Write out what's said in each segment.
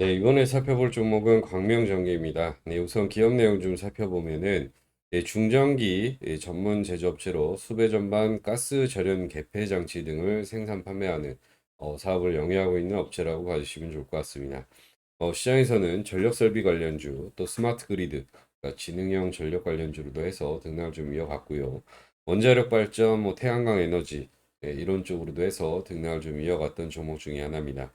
네, 이번에 살펴볼 종목은 광명전기입니다. 네, 우선 기업 내용 좀 살펴보면은 네, 중전기 예, 전문 제조업체로 수배 전반 가스 절연 개폐 장치 등을 생산 판매하는 어, 사업을 영위하고 있는 업체라고 봐주시면 좋을 것 같습니다. 어, 시장에서는 전력 설비 관련주, 또 스마트 그리드, 그러니까 지능형 전력 관련주로도 해서 등락을 좀 이어갔고요. 원자력 발전, 뭐 태양광 에너지 예, 이런 쪽으로도 해서 등락을 좀 이어갔던 종목 중에 하나입니다.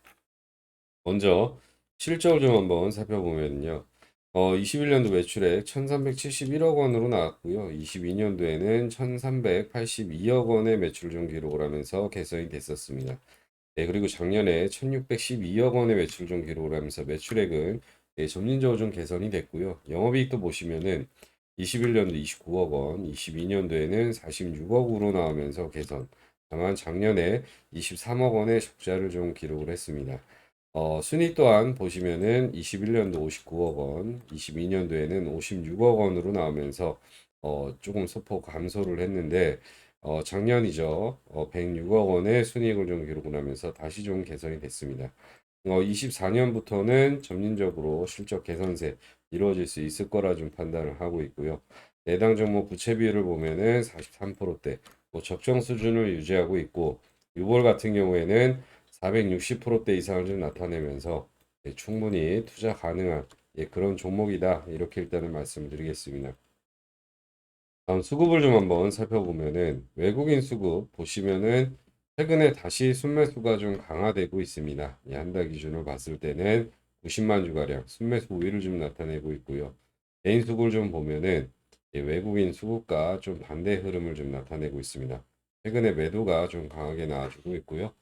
먼저 실적을 좀 한번 살펴보면요. 어, 21년도 매출액 1371억 원으로 나왔고요. 22년도에는 1382억 원의 매출 좀 기록을 하면서 개선이 됐었습니다. 네, 그리고 작년에 1612억 원의 매출 좀 기록을 하면서 매출액은 네, 점진적으로 좀 개선이 됐고요. 영업이익도 보시면은 21년도 29억 원, 22년도에는 46억으로 나오면서 개선. 다만 작년에 23억 원의 적자를 좀 기록을 했습니다. 어, 순위 또한 보시면은 21년도 59억 원, 22년도에는 56억 원으로 나오면서 어, 조금 소폭 감소를 했는데 어, 작년이죠. 어, 106억 원의 순이익을 좀 기록을 하면서 다시 좀 개선이 됐습니다. 어, 24년부터는 점진적으로 실적 개선세 이루어질 수 있을 거라 좀 판단을 하고 있고요. 내당 종목 부채 비율을 보면은 43%대 뭐 적정 수준을 유지하고 있고 6월 같은 경우에는 460%대 이상을 좀 나타내면서 예, 충분히 투자 가능한 예, 그런 종목이다. 이렇게 일단은 말씀드리겠습니다. 다음 수급을 좀 한번 살펴보면은 외국인 수급 보시면은 최근에 다시 순매수가 좀 강화되고 있습니다. 한달 기준으로 봤을 때는 90만 주가량 순매수 우위를 좀 나타내고 있고요. 개인 수급을 좀 보면은 예, 외국인 수급과 좀 반대 흐름을 좀 나타내고 있습니다. 최근에 매도가 좀 강하게 나와주고 있고요.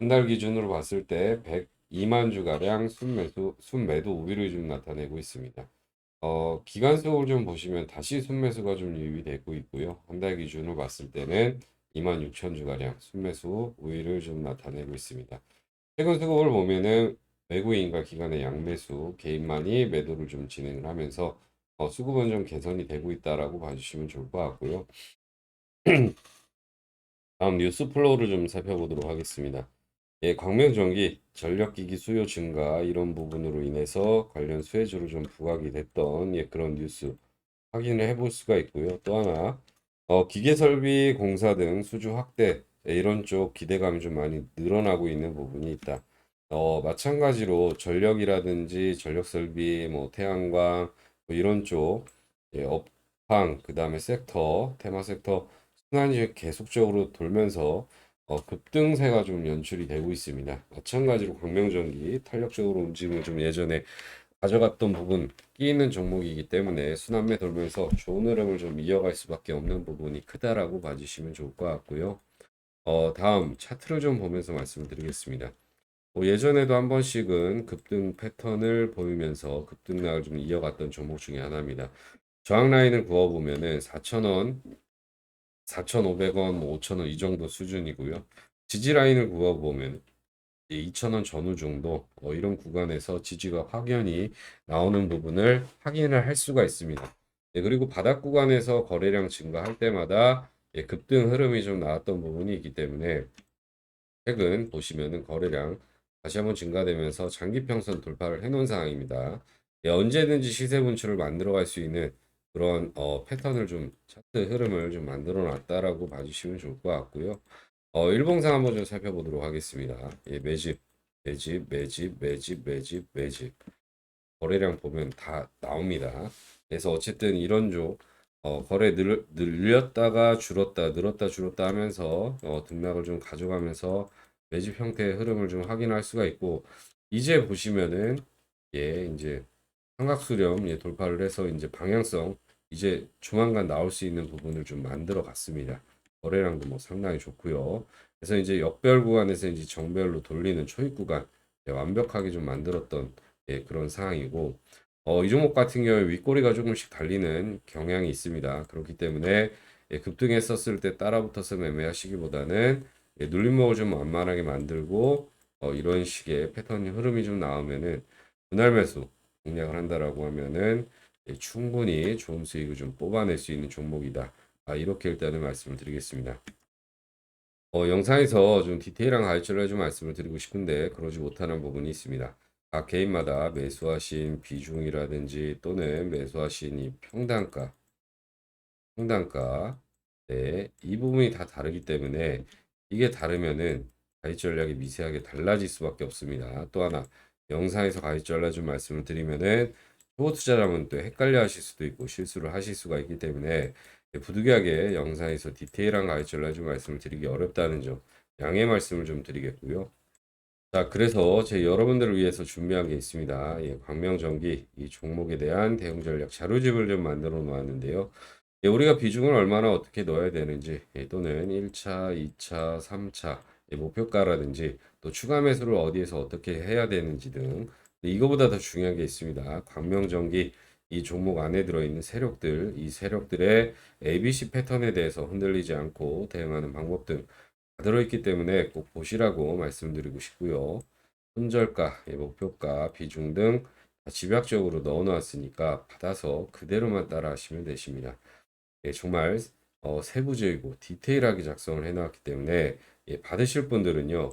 한달 기준으로 봤을 때 102만 주가량 순매수, 순매도 우위를 좀 나타내고 있습니다. 어, 기간 수급을 좀 보시면 다시 순매수가 좀 유입되고 있고요. 한 달 기준으로 봤을 때는 2만 6천 주가량 순매수 우위를 좀 나타내고 있습니다. 최근 수급을 보면은 외국인과 기관의 양매수, 개인만이 매도를 좀 진행을 하면서 어, 수급은 좀 개선이 되고 있다라고 봐주시면 좋을 것 같고요. 다음 뉴스 플로우를 좀 살펴보도록 하겠습니다. 예, 광명전기 전력기기 수요 증가 이런 부분으로 인해서 관련 수혜주로 좀 부각이 됐던 예, 그런 뉴스 확인을 해볼 수가 있고요. 또 하나 어, 기계설비 공사 등 수주 확대 예, 이런 쪽 기대감이 좀 많이 늘어나고 있는 부분이 있다. 어, 마찬가지로 전력이라든지 전력설비, 뭐 태양광 뭐 이런 쪽 예, 업황 그 다음에 섹터 테마 섹터 순환이 계속적으로 돌면서 어, 급등세가 좀 연출이 되고 있습니다. 마찬가지로 광명전기 탄력적으로 움직임을 좀 예전에 가져갔던 부분 끼 있는 종목이기 때문에 순환매 돌면서 좋은 흐름을 좀 이어갈 수밖에 없는 부분이 크다라고 봐주시면 좋을 것 같고요. 어, 다음 차트를 좀 보면서 말씀을 드리겠습니다. 뭐 예전에도 한 번씩은 급등 패턴을 보이면서 급등락을 좀 이어갔던 종목 중에 하나입니다. 저항 라인을 그어보면은 4,000원, 4,500원, 뭐 5,000원 이 정도 수준이고요. 지지 라인을 그어보면 2,000원 전후 정도 어, 이런 구간에서 지지가 확연히 나오는 부분을 확인을 할 수가 있습니다. 예, 그리고 바닥 구간에서 거래량 증가할 때마다 예, 급등 흐름이 좀 나왔던 부분이 있기 때문에 최근 보시면은 거래량 다시 한번 증가되면서 장기 평선 돌파를 해놓은 상황입니다. 예, 언제든지 시세 분출을 만들어 갈 수 있는 그런 어, 패턴을 좀 차트 흐름을 좀 만들어 놨다라고 봐주시면 좋을 것 같고요. 어, 일봉상 한번 좀 살펴보도록 하겠습니다. 예, 매집, 매집, 매집, 매집, 매집, 매집. 거래량 보면 다 나옵니다. 그래서 어쨌든 이런 쪽 어, 거래 늘, 늘렸다가 줄었다, 늘었다, 줄었다 하면서 어, 등락을 좀 가져가면서 매집 형태의 흐름을 좀 확인할 수가 있고 이제 보시면은 예, 이제 삼각수렴 예, 돌파를 해서 이제 방향성 이제 조만간 나올 수 있는 부분을 좀 만들어 갔습니다. 거래량도 뭐 상당히 좋고요. 그래서 이제 역별 구간에서 이제 정별로 돌리는 초입 구간 예, 완벽하게 좀 만들었던 예, 그런 상황이고 어, 이 종목 같은 경우에 윗꼬리가 조금씩 달리는 경향이 있습니다. 그렇기 때문에 예, 급등했었을 때 따라붙어서 매매하시기보다는 예, 눌림목을 좀 완만하게 만들고 어, 이런 식의 패턴 흐름이 좀 나오면은 분할 매수 공략을 한다라고 하면은 예, 충분히 좋은 수익을 좀 뽑아낼 수 있는 종목이다. 아, 이렇게 일단은 말씀을 드리겠습니다. 어, 영상에서 좀 디테일한 가르침을 좀 말씀을 드리고 싶은데 그러지 못하는 부분이 있습니다. 각 개인마다 매수하신 비중이라든지 또는 매수하신 이 평단가, 평단가, 네, 이 부분이 다 다르기 때문에 이게 다르면은 가입 전략이 미세하게 달라질 수밖에 없습니다. 또 하나 영상에서 전략 좀 말씀을 드리면은 초보 투자자분 또 헷갈려 하실 수도 있고 실수를 하실 수가 있기 때문에 부득이하게 영상에서 디테일한 전략 좀 말씀을 드리기 어렵다는 점 양해 말씀을 좀 드리겠고요. 자, 그래서 제 여러분들을 위해서 준비한 게 있습니다. 예, 광명전기 이 종목에 대한 대응 전략 자료집을 좀 만들어 놓았는데요. 예, 우리가 비중을 얼마나 어떻게 넣어야 되는지 예, 또는 1차, 2차, 3차 예, 목표가라든지 또 추가 매수를 어디에서 어떻게 해야 되는지 등 이거보다 더 중요한 게 있습니다. 광명전기 이 종목 안에 들어있는 세력들, 이 세력들의 ABC 패턴에 대해서 흔들리지 않고 대응하는 방법 등다 들어있기 때문에 꼭 보시라고 말씀드리고 싶고요. 손절가, 예, 목표가, 비중 등다 집약적으로 넣어 놓았으니까 받아서 그대로만 따라 하시면 되십니다. 예, 정말 어, 세부적이고 디테일하게 작성을 해 놨기 때문에 예, 받으실 분들은요.